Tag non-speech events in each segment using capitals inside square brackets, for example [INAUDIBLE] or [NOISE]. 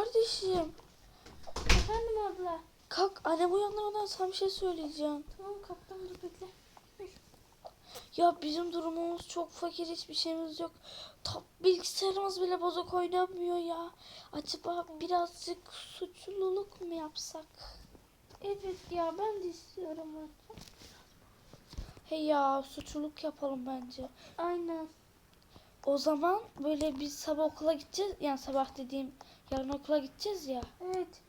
Kardeşim. Efendim abla. Kalk annem uyanmadan sana bir şey söyleyeceğim. Tamam kaptan dur bekle. Ya bizim durumumuz çok fakir hiçbir şeyimiz yok. Top bilgisayarımız bile bozuk oynamıyor ya. Acaba birazcık suçluluk mu yapsak? Evet ya ben de istiyorum onu. Hey ya suçluluk yapalım bence. Aynen. O zaman böyle biz sabah okula gideceğiz. Yani sabah dediğim yarın okula gideceğiz ya. Evet.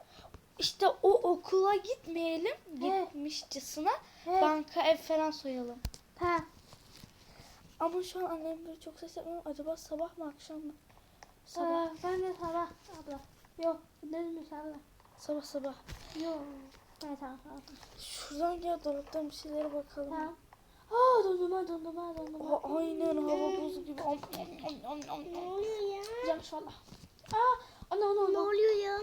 İşte o okula gitmeyelim. He. Gitmişçesine Evet. banka ev falan soyalım. Ha. Ama şu an annem böyle çok ses yapmıyor. Acaba sabah mı akşam mı? Sabah. Sabah. Ben de sabah abla. Yok. Gidelim abla. Sabah sabah. Yok. Evet tamam tamam. Şuradan gel dolaptan bir şeylere bakalım. Tamam. Aa dondurma dondurma dondurma. Aa, aynen hava buz gibi. Om. oluyor ya? Güzel inşallah. Aa anne anne anne. oluyor ya?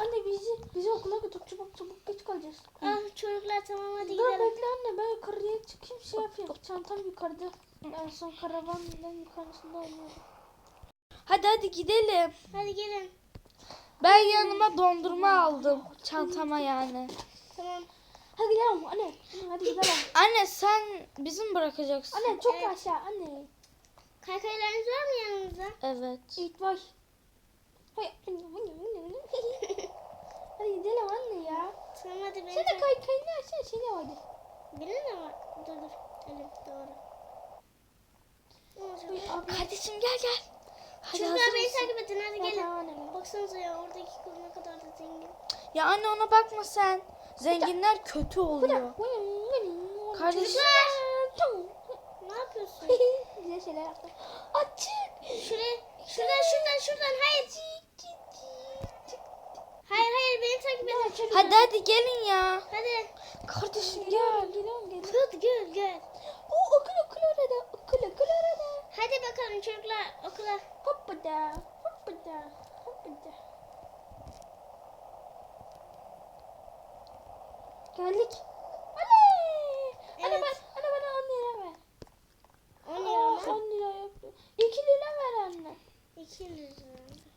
Anne bizi bizi okula götür çabuk çabuk geç kalacağız. Ah çocuklar tamam hadi Dur gidelim. bekle anne ben yukarıya çıkayım şey yapayım. Çantam yukarıda. En son karavanın yukarısında oynuyorum. Hadi hadi gidelim. Hadi gelin. Ben yanıma dondurma aldım. Çantama yani. Tamam. Hadi gidelim anne. Hadi gidelim. Anne sen bizim bırakacaksın. Anne çok Evet. aşağı anne. Kaykaylarınız var mı yanınızda? Evet. İlk baş. Hay, anne, anne, anne, anne. [LAUGHS] Hadi gidelim anne ya. Tamam hadi beni Sen de kay kayını açsana şey ne vardı? Benim de var. Dur dur. Evet doğru. Kardeşim gel gel. Hadi Çocuklar beni takip edin hadi gelin. tamam. Baksanıza ya oradaki kız ne kadar da zengin. Ya anne ona bakma sen. Zenginler kötü oluyor. Kardeşim. Ne yapıyorsun? [LAUGHS] Güzel şeyler yaptım. Açık. Şuraya, şuradan şuradan şuradan hayır. Hayır hayır beni takip edin. Hadi hadi gelin ya. Hadi. Kardeşim gel. Geliyorum geliyorum. Hadi gel gel. Oo okul okul orada. Okul okul orada. Hadi bakalım çocuklar okula. Hoppada. Hoppada. Hoppada. Geldik. Oley. Evet. anne bana 10 lira ver. 10 lira Aa, mı? 10 lira yaptı. 2 lira ver anne. 2 lira.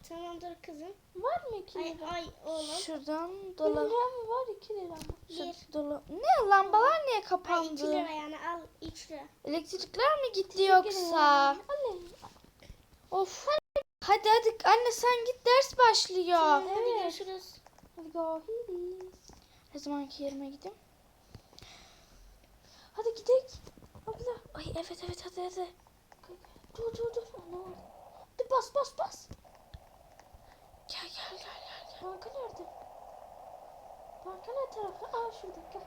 Tamamdır kızım. Var 2 Ay lira? ay oğlum. Şuradan 1 dola. lira mı var 2 lira mı? Şu Bir. dola. Ne lambalar niye Ay 2 kapandı? lira yani al 3 lira. Elektrikler mi gitti yoksa? Of. Hadi hadi anne sen git ders başlıyor. Tamam, hadi Evet. görüşürüz. Hadi. Hadi. Ne zamanki yerime gideyim. Hadi gidelim. Abla. Ay evet evet hadi hadi. Dur dur dur. Var. Hadi bas bas bas. Gel gel gel. Banka nerede? Banka ne tarafta? Aa şurada gel.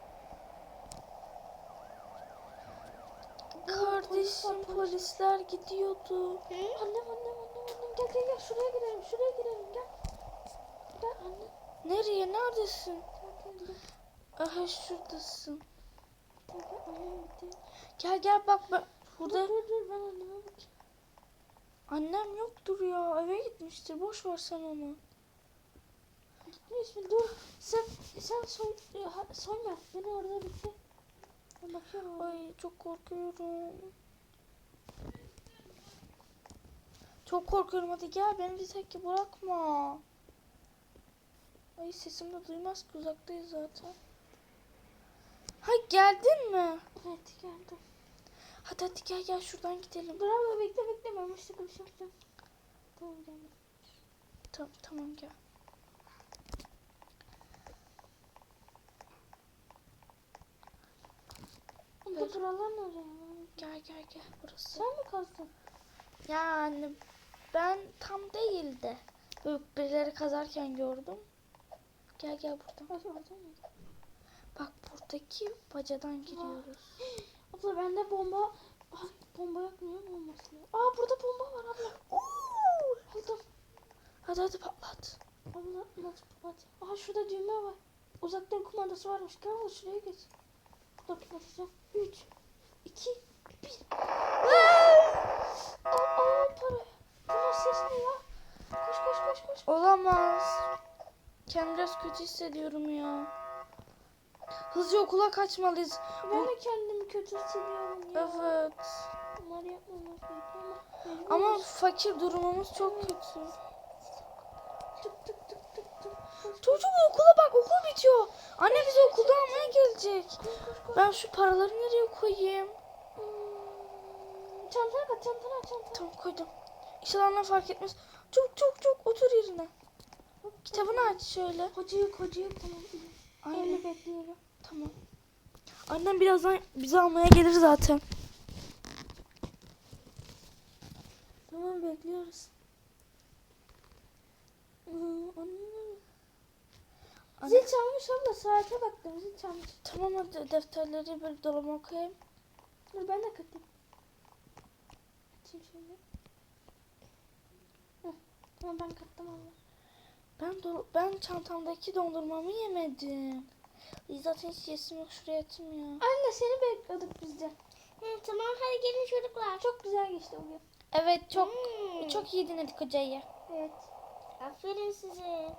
Kardeşim polisler gidiyordu. Hı? Annem annem annem annem gel gel gel şuraya girelim şuraya girelim gel. Gel anne. Nereye neredesin? Gel gel gel. Aha şuradasın. Gel gel annem gitti. Gel gel bak ben Dur burada dur dur ben anneme bakayım. annem yoktur ya eve gitmiştir boş ver sen onu. Mi? Dur. Sen sen son e, Sonya beni orada bekle. Ben bakıyorum. Ay çok korkuyorum. Çok korkuyorum hadi gel beni bir tek bırakma. Ay sesimi de duymaz ki uzaktayız zaten. Ha geldin mi? Evet geldim. Hadi hadi gel gel şuradan gidelim. Dur abla bekle bekle ben başka bir şey yapacağım. Tamam geldim. Tamam tamam gel. Abla buralar ne oluyor? Gel gel gel burası. Sen mi kazdın? Yani ben tam değil de böyle birileri kazarken gördüm. Gel gel buradan. Bak buradaki bacadan giriyoruz. [GASPS] Abla bende bomba... Ay, bomba yok niye yok? Aa burada bomba var abla. Aldım. Hadi hadi patlat. Abla nasıl hadi. Aa şurada düğme var. Uzaktan kumandası varmış. Gel şuraya geç. Patlatacağım. 3, 2, 1. Aa, para. Bu ses ne ya? Koş koş koş koş. Olamaz. Kendimi biraz kötü hissediyorum ya. Hızlıca okula kaçmalıyız. Ben de kendimi kötü hissediyorum ya. Evet. Bunları yapmamız gerekiyor ama. Ama fakir durumumuz çok kötü. tık tık Çocuk okula bak okul bitiyor. Anne bizi okulda almaya gelecek. Ben şu paraları nereye koyayım? Çantana kat çantana çantana. Tamam koydum. İnşallah annem fark etmez. Çok çok çok otur yerine. Kitabını aç şöyle. Hocayı hocayı tamam. Aynen. Öyle bekleyelim. Tamam. Annem birazdan bizi almaya gelir zaten. Tamam bekliyoruz. Anne. Zil çalmış abla saate baktım zil çalmış. Tamam hadi defterleri bir dolaba koyayım. Dur ben de katayım. Katayım şöyle. Tamam ben kattım abla. Ben do- ben çantamdaki dondurmamı yemedim. Zaten hiç yesim yok şuraya atayım ya. Anne seni bekliyorduk biz de. Hı, tamam hadi gelin çocuklar. Çok güzel geçti o gün. Evet çok Hmm. çok iyi dinledik hocayı. Evet. Aferin size.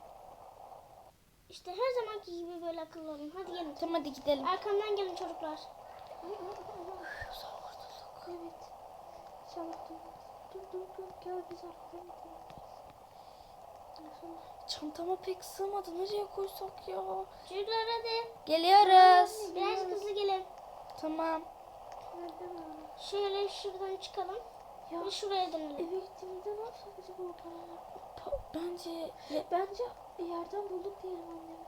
İşte her zamanki gibi böyle akıllı olun. Hadi gelin. Tamam hadi gidelim. Arkamdan gelin çocuklar. Evet. İnşallah duymaz. Dur dur dur gel biz arkadan gidelim. Çantama pek sığmadı. Nereye koysak ya? Çocuklar hadi. Geliyoruz. Biraz hızlı gelin. Tamam. Şöyle şuradan çıkalım. Ya Ve şuraya dönelim. eve gittiğimizde ne yapsak acaba o paraları? Pa- Bence Bence yerden bulduk diyelim anneme.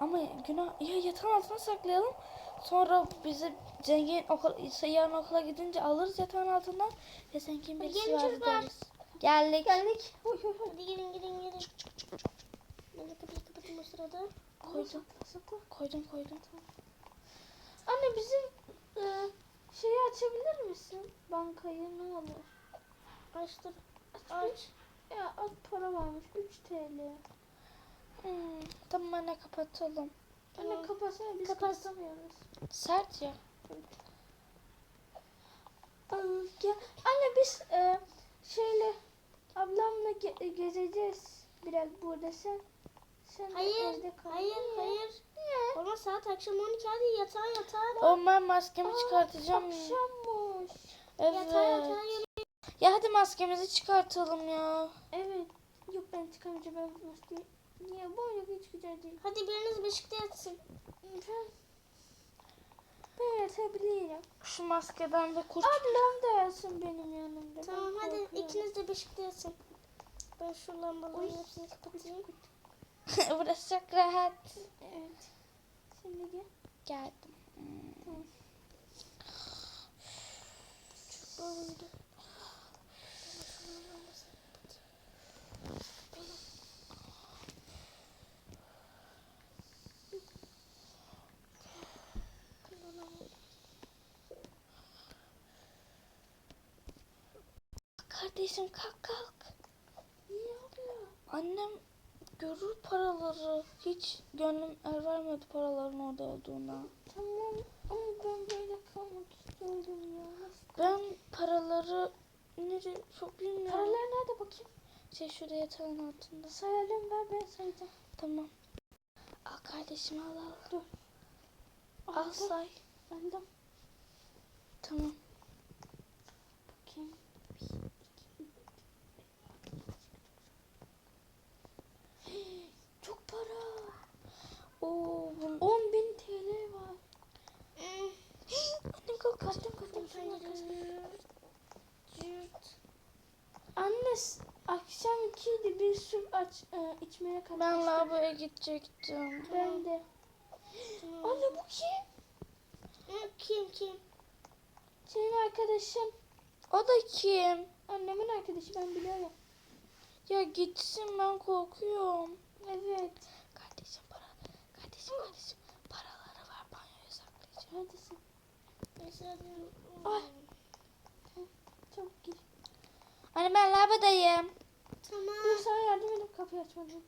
ama günah ya yatağın altına saklayalım. Sonra bizi zengin okul yarın okula gidince alırız yatağın altından ve zengin birisi var çocuklar. deriz. Geldik. Geldik. Oy oy oy. Hadi gelin gelin gelin. Ben de kapıyı kapatayım o sırada. Koydum. Sakla. Koydum koydum. Anne bizim e, şeyi açabilir misin? Bankayı ne olur? Açtır. Aç. Aç. Ya az para varmış 3 TL. Hmm, tamam anne kapatalım. Anne Tamam. kapatsana biz Kapat. kapatamıyoruz. Sert ya. Ya, anne biz e, şeyle ablamla ge- gezeceğiz biraz burada sen. Sen Hayır. evde kal. Hayır Niye? hayır. Niye? Olmaz saat akşam 12 hadi yatağa yatağa. O ben maskemi Aa, çıkartacağım. Akşammış. Yatağa Evet. yatağa yürü. Ya hadi maskemizi çıkartalım ya. Evet. Yok ben çıkamayacağım ben maskeyi. Niye böyle hiç güzel değil. Hadi biriniz beşikte yatsın. Ben, ben yatabilirim. Şu maskeden de kurt. Ablam da yatsın benim yanımda. Tamam Ben hadi korkuyorum. ikiniz de beşikte yatsın. Ben şu lambaların hepsini kapatayım. [LAUGHS] Burası çok rahat. Evet. Şimdi gel. Geldim. Bağırdı. Kardeşim kalk kalk. Niye abla? Annem görür paraları. Hiç gönlüm er vermedi paraların orada olduğuna. Tamam ama ben böyle kalmak istiyorum ya. Ben paraları nereye çok bilmiyorum. Paralar nerede bakayım? Şey şurada yatağın altında. Sayalım ver ben sayacağım. Tamam. Al kardeşim al al. Dur. Al Aldım. say. Benden Tamam. bakayım. Hey, Çok para. Oo, bu... 10 bin TL var. Annem kalk. Kaçtım kaçtım. Cırt. Anne akşam ikiydi bir sürü aç e, içmeye kalkmıştım. Ben lavaboya gidecektim. Ben de. Anne bu kim? Kim kim? Senin arkadaşın. O da kim? Annemin arkadaşı ben biliyorum. Ya gitsin ben korkuyorum. Evet. Para. Kardeşim. Paraları var banyoya saklayacağım. Neredesin? Hadi. Ay. Çabuk gir. Anne ben lavabodayım. Tamam. Dur sana yardım edip kapıyı açmadım.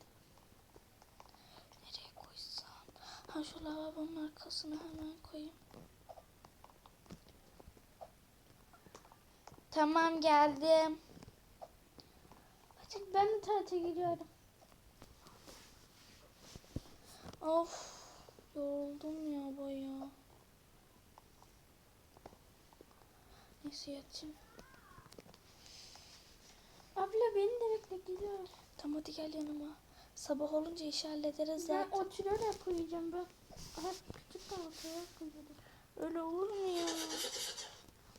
Nereye koysam? Ha şu lavabonun arkasına hemen koyayım. Tamam geldim. Açık ben de tuvalete giriyorum. Of yoruldum ya baya. Neyse yatayım. Abla beni de bekle geliyorum. Tamam hadi gel yanıma. Sabah olunca işi hallederiz Ben zaten. oturarak koyacağım ben. Aha küçük oturarak koyuyordum. Öyle olur mu ya?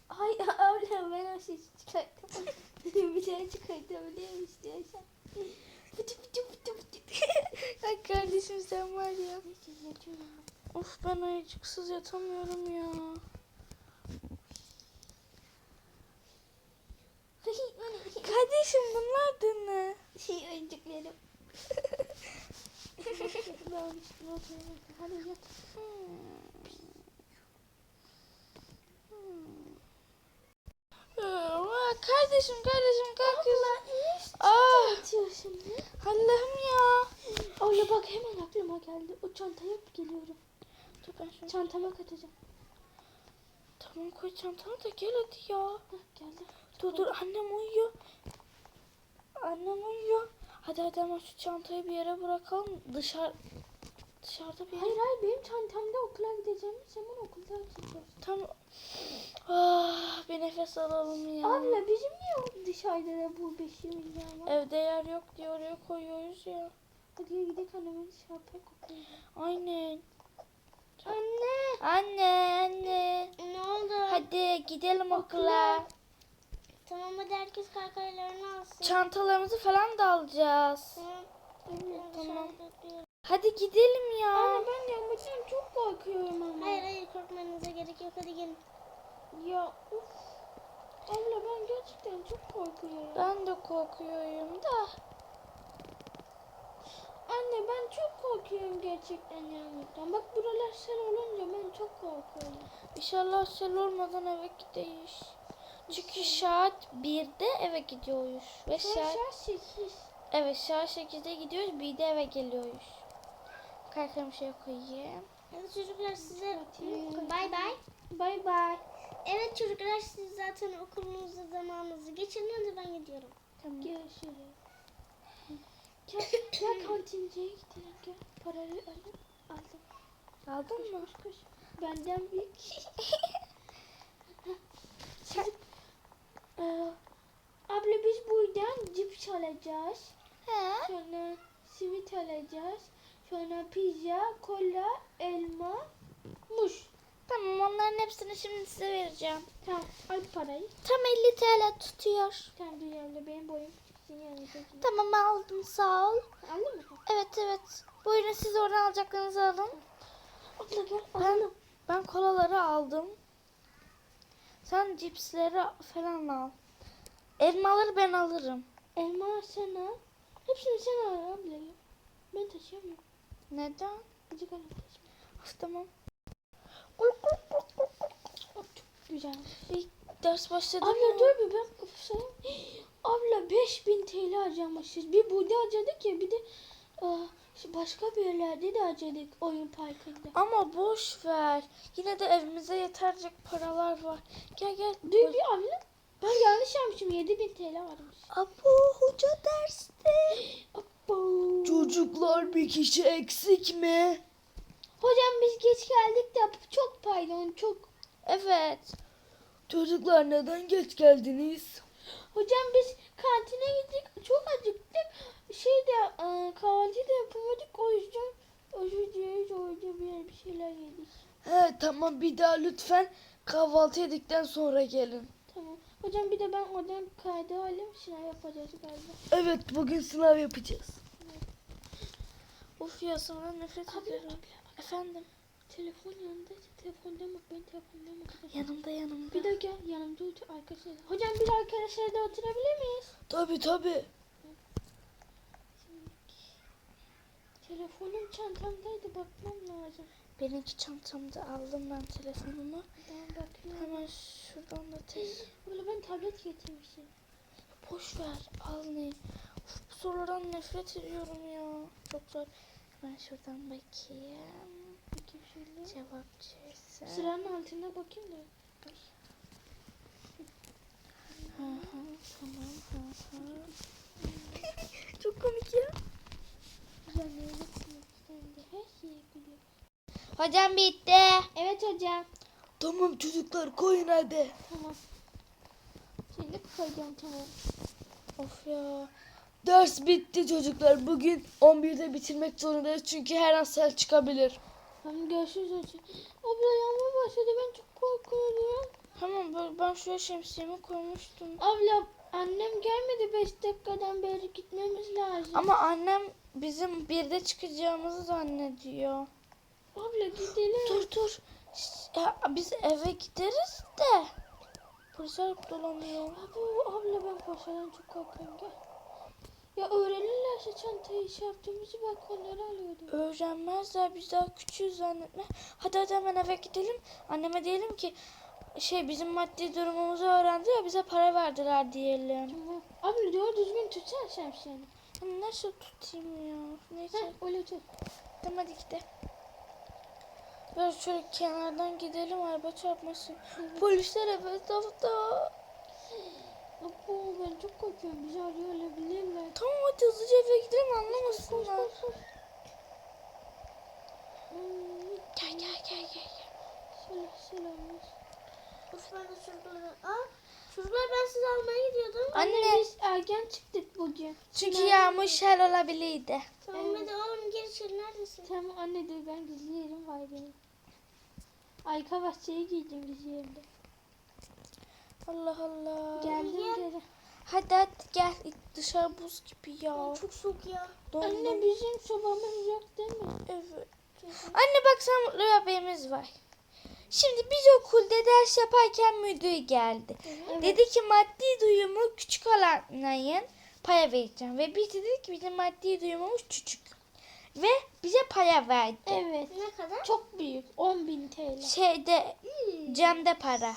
Ay abla ben o sesi çıkarttım. [LAUGHS] bir şey çıkartabiliyorum istiyorsan. Ay [LAUGHS] kardeşim sen var ya. Of ben ayıcıksız yatamıyorum ya. [LAUGHS] Kardeşim bunlar da ne? şey oturuyorum. [LAUGHS] Hadi yat. Aa, kardeşim kardeşim kalkıyorsun. Ah Yatıyor şimdi. Allah'ım ya. Abla bak hemen aklıma geldi. O çantaya geliyorum. Dur ben şunu. Çantama katacağım. Tamam koy çantanı da gel hadi ya. Hah geldi. Dur dur annem uyuyor. Annem uyuyor. Hadi hadi hemen şu çantayı bir yere bırakalım. Dışarı dışarıda bir. Hayır hayır benim çantamda okula gideceğim. Sen bunu okulda açacağız. Tamam. Ah, bir nefes alalım ya. Abla bizim niye dışarıda da bu beşiğimiz ya? Evde yer yok diye oraya koyuyoruz ya. Hadi gidelim annemin şapka kokuyor. Aynen. Anne. Anne anne. Ne oldu? Hadi gidelim okula. Okula. Tamam hadi herkes kaykaylarını alsın. Çantalarımızı falan da alacağız. Tamam. Evet. Tamam. Hadi gidelim ya. Anne ben yağmurdan çok korkuyorum ama. Hayır hayır korkmanıza gerek yok hadi gelin. Ya uf. Abla ben gerçekten çok korkuyorum. Ben de korkuyorum da. Anne ben çok korkuyorum gerçekten yağmurdan. Bak buralar sel olunca ben çok korkuyorum. İnşallah sel olmadan eve gideyiz. Çünkü saat 1'de eve gidiyoruz. Ve saat, saat 8. evet saat 8'de gidiyoruz. 1'de eve geliyoruz. Kalkalım şöyle koyayım. Evet çocuklar size. Hmm, bay bay. Bay bay. Evet çocuklar siz zaten okulunuzda zamanınızı geçirin hadi ben gidiyorum. Tamam. Görüşürüz. Gel, gel [LAUGHS] kantinciye gidelim gel. Parayı alıp aldım. Aldın mı? Koş koş. Benden büyük. [LAUGHS] Çocuk. Ee, abla biz buradan cips alacağız. He. Sonra simit alacağız. Sonra pizza, kola, elma, muz. Tamam onların hepsini şimdi size vereceğim. Tamam al parayı. Tam 50 TL tutuyor. Tamam abla benim boyum. Tamam aldım sağ ol. Aldın mı? Evet evet. Buyurun siz oradan alacaklarınızı alın. Abla gel Ben, ben kolaları aldım. Sen cipsleri falan al. Elmaları ben alırım. Elma sen al. Hepsini sen al abla. Ben taşıyamıyorum. Neden? Azıcık alayım taşıma. Of, tamam. Bak çok güzel. İlk ders başladı Abla mı? dur bir ben sayayım. [GASPS] Abla 5000 TL harcamışız. Bir burada harcadık ya bir de aa, şu başka bir yerlerde de harcadık oyun parkında. Ama boş ver. Yine de evimize yetecek paralar var. Gel gel. Dur bir abla. Ben yanlış yapmışım. 7000 TL varmış. Abu hoca derste. [GASPS] Çocuklar bir kişi eksik mi? Hocam biz geç geldik de çok pardon çok. Evet. Çocuklar neden geç geldiniz? Hocam biz kantine gittik. Çok acıktık. Şey de e, kahvaltı da yapamadık. O yüzden özür dileriz. Orada bir, yer bir şeyler yedik. He tamam bir daha lütfen kahvaltı yedikten sonra gelin. Tamam. Hocam bir de ben oradan kaydı alayım. Sınav yapacağız galiba. Evet bugün sınav yapacağız. Uf ya sana nefret Abla, ediyorum. abla, Efendim. Telefon yanında. Telefonda bak ben telefonda bak. Yanımda yanımda. Bir dakika yanımda otur arkadaşlar. Hocam bir arkadaşlar da oturabilir miyiz? Tabi tabi. Telefonum çantamdaydı bakmam lazım. Benimki çantamda aldım ben telefonumu. Ben bakıyorum. Hemen şuradan da tez. Abla [GASPS] ben tablet getirmişim. Boş ver. Al ne? Uf, bu sorulardan nefret ediyorum ya. Çok zor. Ben şuradan bakayım. Bakayım şöyle. Cevap çevirsin. Sıranın altına bakayım da. Hı hı, tamam. Hı hı. [LAUGHS] Çok komik ya. Güzel. Sen de her şeyi. Hocam bitti. Evet hocam. Tamam çocuklar koyun hadi. Tamam. Şimdi koyacağım tamam. Of ya. Ders bitti çocuklar. Bugün 11'de bitirmek zorundayız çünkü her an sel çıkabilir. Tamam görüşürüz hocam. Abla yağmur başladı ben çok korkuyorum. Tamam ben- ben şuraya şemsiyemi koymuştum. Abla annem gelmedi 5 dakikadan beri gitmemiz lazım. Ama annem bizim birde çıkacağımızı zannediyor. Abla gidelim. Dur dur. Ya, biz eve gideriz de. Polisler dolanıyor. Abi, abla ben poşetten çok korkuyorum gel. Ya öğrenirlerse çantayı şey yaptığımızı bak onları alıyordum. Öğrenmezler biz daha küçüğüz zannetme. Hadi hadi hemen eve gidelim. Anneme diyelim ki şey bizim maddi durumumuzu öğrendi ya bize para verdiler diyelim. Tamam. Abla doğru düzgün tutsana şemsiyeni. Nasıl tutayım ya? Neyse. Heh öyle tut. Tamam hadi gidelim. Biraz şöyle kenardan gidelim araba çarpmasın. Polisler etrafta. Abo ben çok korkuyorum bizi arıyor olabilirler. Tamam hadi hızlıca eve gidelim anlamasınlar. koş koş. Hmm, Gel gel gel gel. Selam selamlar. Osman da çocuklara. Aa, çocuklar ben sizi almaya gidiyordum. Anne. Biz erken çıktık bugün. Çünkü yağmur şer olabilirdi. Tamam hadi oğlum içeri neredesin? Tamam anne dur ben gizli yerim var benim. Arka bahçeye giydim gizli yerimde. Allah Allah. Geldim geri. Hadi hadi gel dışarı buz gibi ya. Çok soğuk ya. Dondum. Anne bizim sobamız yok değil mi? Evet. Anne bak sana mutlu bir haberimiz var. Şimdi biz okulda ders yaparken müdür geldi. Dedi ki maddi duyumu küçük olanların para vereceğim. Ve biz de dedik ki bizim maddi duyumumuz küçük. Ve bize para verdi. Evet. Ne kadar? Çok büyük. 10.000 TL. Şeyde Cem'de para.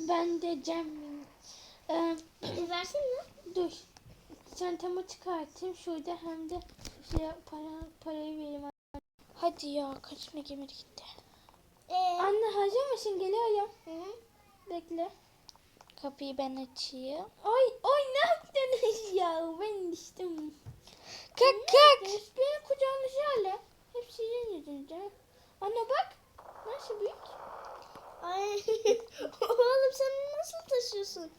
Ben de Cem. Ee, E, versene. dur. Çantamı çıkartayım. Şurada hem de şey para, parayı vereyim. Hadi ya kaçma gemiri gitti. Ee, Anne hazır mısın? Geliyorum. hı hı. Bekle. Kapıyı ben açayım. Ay ay ne yaptınız [LAUGHS] ya? Ben düştüm. Kalk kalk. Beni kucağınıza alın. Hep sizin yüzünüzden. Anne bak. Nasıl büyük? Ay. [LAUGHS] oğlum sen nasıl taşıyorsun?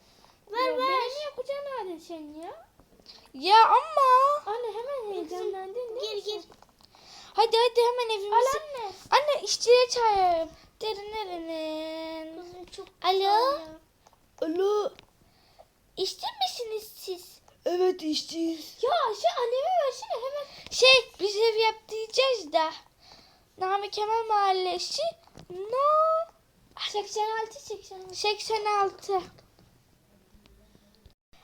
Ver Ya ver. Beni niye kucağına aldın sen ya? Ya ama. Anne hemen heyecanlandın Gir mi? gir. Hadi hadi hemen Al evimize. anne. Anne işçiye çağırıyorum. Derinlerinin. Kızım çok Alo. Alo. İşçi misiniz siz? Evet işçiyiz. Ya şu anneme versene hemen. Şey biz ev yaptıracağız da. Nami Kemal Mahallesi. No. 86 86. 86.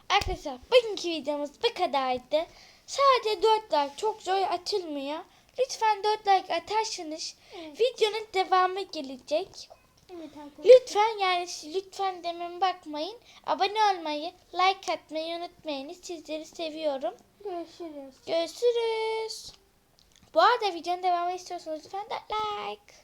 Arkadaşlar bugünkü videomuz bu kadardı. Sadece 4 like çok zor atılmıyor. Lütfen 4 like atarsanız videonun devamı gelecek. Evet arkadaşlar. Lütfen yani lütfen dememe bakmayın. Abone olmayı, like atmayı unutmayın. Sizleri seviyorum. Görüşürüz. Görüşürüz. Bu arada videonun devamı istiyorsanız lütfen de like.